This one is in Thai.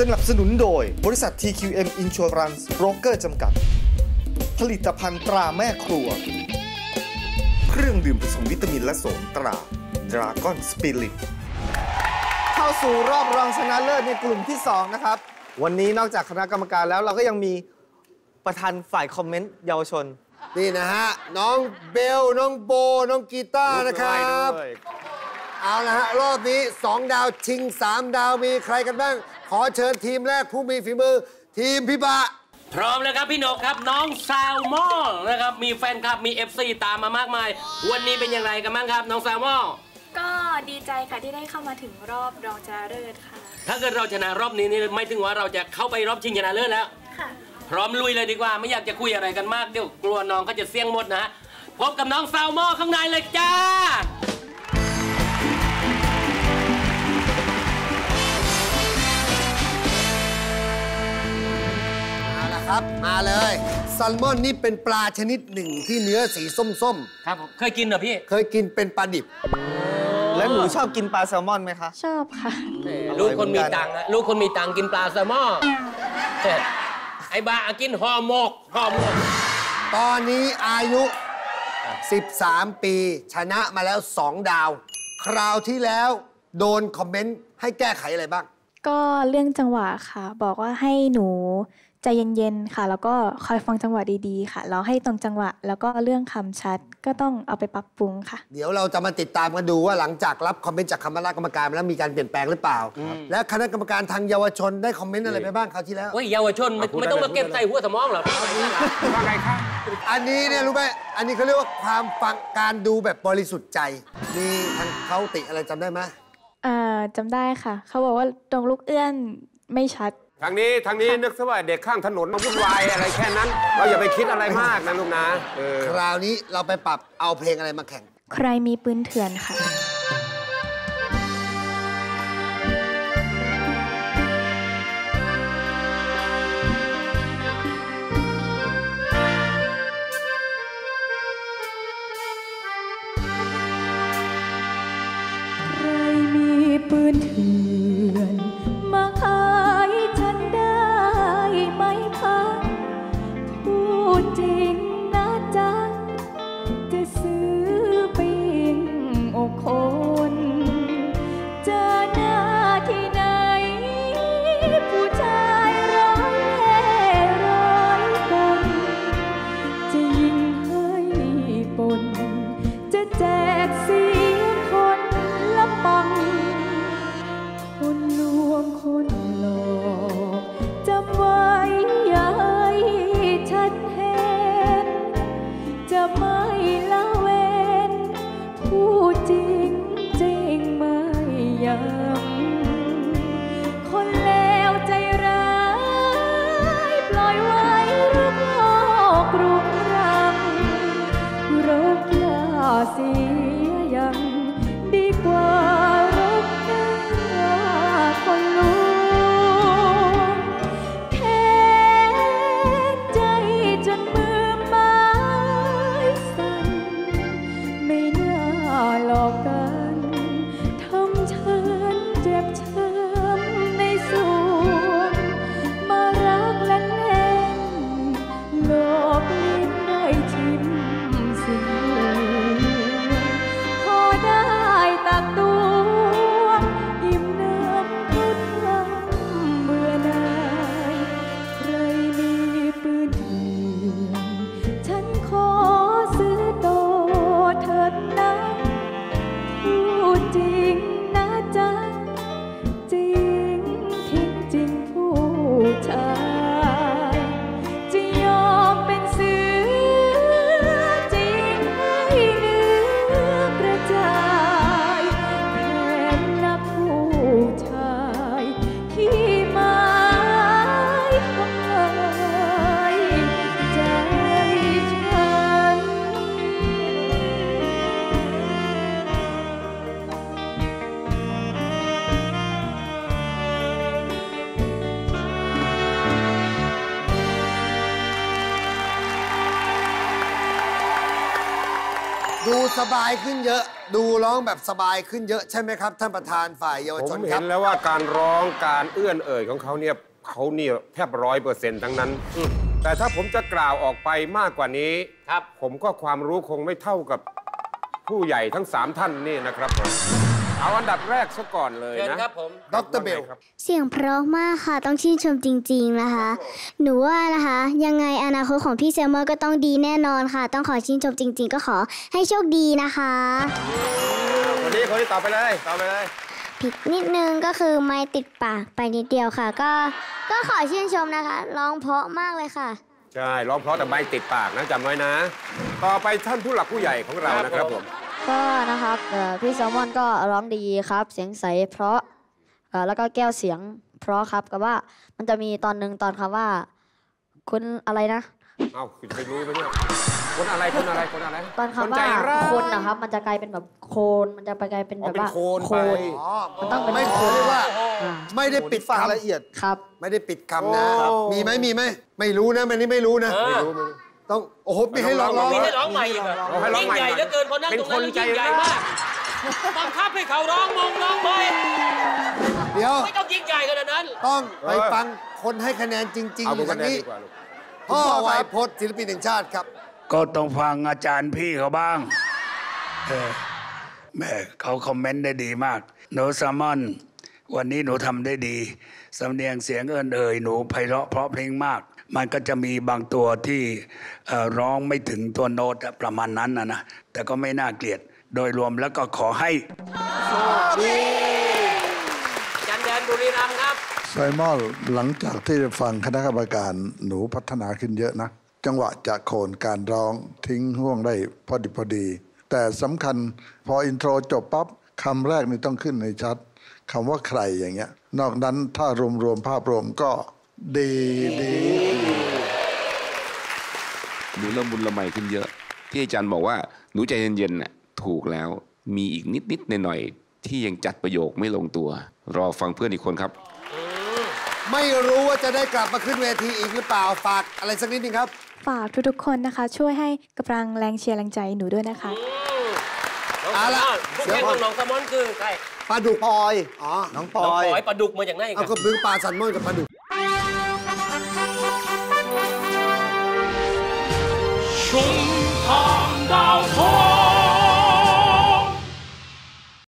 สนับสนุนโดย บริษัท TQM Insurance Broker จำกัด ผลิตภัณฑ์ตราแม่ครัว เครื่องดื่มผสมวิตามินและโสมตรา Dragon Spirit เข้าสู่รอบรองชนะเลิศในกลุ่มที่ 2 นะครับ วันนี้นอกจากคณะกรรมการแล้วเราก็ยังมีประธานฝ่ายคอมเมนต์เยาวชน นี่นะฮะ น้องเบล น้องโบ น้องกีตาร์นะครับ เอาละฮะ รอบนี้ 2 ดาวชิง 3 ดาวมีใครกันบ้าง ขอเชิญทีมแรกผู้มีฝีมือ ทีมพี่บะพร้อมแล้วครับพี่หนกครับน้องแซลมอนนะครับมีแฟนคลับมี FC ตามมามากมาย วันนี้เป็นอย่างไรกันบ้างครับ น้องแซลมอนก็ดีใจค่ะที่ได้เข้ามาถึงรอบรองชนะเลิศค่ะ ถ้าเกิดเราชนะรอบนี้นี่ไม่ถึงว่าเราจะเข้าไปรอบชิงชนะเลิศแล้ว ค่ะ พร้อมลุยเลยดีกว่าไม่อยากจะคุยอะไรกันมากเดี๋ยวกลัวน้องเขาจะเสี่ยงหมดนะฮะพบกับน้องแซลมอนข้างในเลยจ้า ครับ มาเลยซัลมอนนี่เป็นปลาชนิดหนึ่งที่เนื้อสีส้มครับผมเคยกินเหรอพี่ ๆ เคยกินเป็นปลาดิบ และหนูชอบกินปลาแซลมอนไหมคะ ชอบค่ะ ลูกคนมีตังค์อะลูกคนมีตังค์กินปลาแซลมอนไอ้บ้ากินห่อหมกห่อหมก ตอนนี้อายุ 13 ปี ชนะมาแล้ว 2 ดาว คราวที่แล้วโดนคอมเมนต์ให้แก้ไขอะไรบ้าง ก็เรื่องจังหวะค่ะ บอกว่าให้หนู ใจเย็นๆค่ะ แล้วก็คอยฟังจังหวะดีๆ ค่ะแล้วให้ตรงจังหวะ แล้วก็เรื่องคำชัดก็ต้องเอาไปปรับปรุงค่ะ เดี๋ยวเราจะมาติดตามกันดูว่าหลังจากรับคอมเมนต์จากคณะกรรมการแล้วมีการเปลี่ยนแปลงหรือเปล่า และคณะกรรมการทางเยาวชนได้คอมเมนต์อะไรไปบ้างคราวที่แล้วโอ้ยเยาวชนไม่ไม่ต้องมาเก็บใส่หัวสมองหรอกอันนี้เนี่ยรู้ไหมอันนี้เขาเรียกว่าความฟังการดูแบบบริสุทธิ์ใจมีทางเขาติอะไรจำได้ไหมอ่าจำได้ค่ะ เขาบอกว่าตรงลูกเอื้อนไม่ชัด ทางนี้ทางนี้นึกซะว่าเด็กข้างถนนมาวุ่นวายอะไรแค่นั้น เราอย่าไปคิดอะไรมากนะลูกนะเออคราวนี้เราไปปรับเอาเพลงอะไรมาแข่ง ใครมีปืนเถื่อนค่ะ ใครมีปืนเถื่อน ดูสบายขึ้นเยอะ ดูร้องแบบสบายขึ้นเยอะใช่ไหมครับ ท่านประธานฝ่ายเยาวผมชนคเห็รับ นแล้วว่าการร้องการเอื้อนเอ่ยของเขาเนี่ยเขาเนี่ยแทบร้อยเปอร์เซ็นต์ทั้งนั้น แต่ถ้าผมจะกล่าวออกไปมากกว่านี้ ครับ ผมก็ความรู้คงไม่เท่ากับผู้ใหญ่ทั้งสามท่านนี่นะครับผม เอาอันดับแรกซะก่อนเลยเชิญนะ ครับผมดรเบลว่าไงครับ เสียงเพราะมากค่ะต้องชื่นชมจริง ๆนะคะ หนูว่านะคะ ยังไงอนาคตของพี่เซลเมอร์ก็ต้องดีแน่นอนค่ะ ต้องขอชื่นชมจริง ๆ ก็ขอให้โชคดีนะคะ คนนี้คนนี้ตอบไปเลยตอบไปเลย ผิดนิดนึงก็คือไม่ติดปากไปนิดเดียวค่ะ ก็ก็ขอชื่นชมนะคะร้องเพราะมากเลยค่ะ ใช่ ร้องเพราะแต่ไม่ติดปากนะจำไว้นะ ต่อไปท่านผู้หลักผู้ใหญ่ของเรานะครับผม ก็นะครับเอ่อพี่แซลมอนก็ร้องดีครับ เสียงใสเพราะเอ่อแล้วก็แก้วเสียงเพราะครับกับว่ามันจะมีตอนหนึ่งตอนคำว่า คุณอะไรนะเอ้าคุณไปรู้ไหมเนี่ยคนอะไรคนอะไรคนอะไรตอนคำนว่าใจร้ายคนนะครับมันจะกลายเป็นแบบโคนมันจะไปกลายเป็นอ๋อแบบว่าเป็นโคนไปอ๋อมันต้องเป็นไม่โคขอนเรียกว่าอ่า ไม่ได้ปิดฟังคำละเอียดครับ ไม่ได้ปิดคำนะโอ้มีไหมมีไหมไม่รู้นะมันนี่ไม่รู้นะเออไม่รู้ไม่รู้ ต้องโอ้โหมีให้ร้องร้องมีให้ร้องใหม่อีกเหรอเอาให้ร้องยิ่งใหม่ใหญ่หน่อยเหลือเกินพอนั่งเป็นตรงนั้นคนใจยิ่งใหญ่ร้ายมากบังคับให้เขาร้องมงร้องไปเดี๋ยวไม่ต้องยิ่งใหญ่ขนาดนั้น ต้องไปฟังคนให้คะแนนจริงเอาๆอเป็นยู่คะทางแนนนี้ดีกว่าลูกพ่อไวยพจน์ศิลปินแห่งชาติครับ ก็ต้องฟังอาจารย์พี่เขาบ้างเออแม่เขาคอมเมนต์ได้ดีมากหนูแซลมอน วันนี้หนูทำได้ดีสำเนียงเสียงเอินเอ่ยหนูไพเราะเพราะเพลงมาก มันก็จะมีบางตัวที่เอ่อร้องไม่ถึงตัวโน้ตอะประมาณนั้นนะนะแต่ก็ไม่น่าเกลียดโดยรวมแล้วก็ขอให้จันแดนบุรีรัมย์ครับไซมอลหลังจากที่ได้ฟังคณะกรรมการหนูพัฒนาขึ้นเยอะนะ จังหวะจะโคนการร้องทิ้งห่วงได้พอดีพอดี แต่สำคัญพออินโทรจบปั๊บคำแรกนี่ต้องขึ้นในชัด คำว่าใครอย่างเงี้ย นอกนั้นถ้ารวมรวมๆภาพรวมก็ดีดีดีหนูละมุนละไมขึ้นเยอะ ที่อาจารย์บอกว่าหนูใจเย็นๆน่ะถูกแล้วมีอีกนิดๆหน่อยๆที่ยังจัดประโยคไม่ลงตัว รอฟังเพื่อนอีกคนครับ ไม่รู้ว่าจะได้กลับมาขึ้นเวทีอีกหรือเปล่าฝากอะไรสักนิดนึงครับ ฝากทุกๆคนนะคะ ช่วยให้กำลังแรงเชียร์แรงใจหนูด้วยนะคะ เอาล่ะ ผู้แข่งของน้องสมอนคือใคร ปลาดุก ปอย อ๋อ น้องป น้อง อย ปอยปลาดุกมาจากไหนกั เอา น ก็บึงปลาสันม่อนกับปลาดุก 胸膛到头。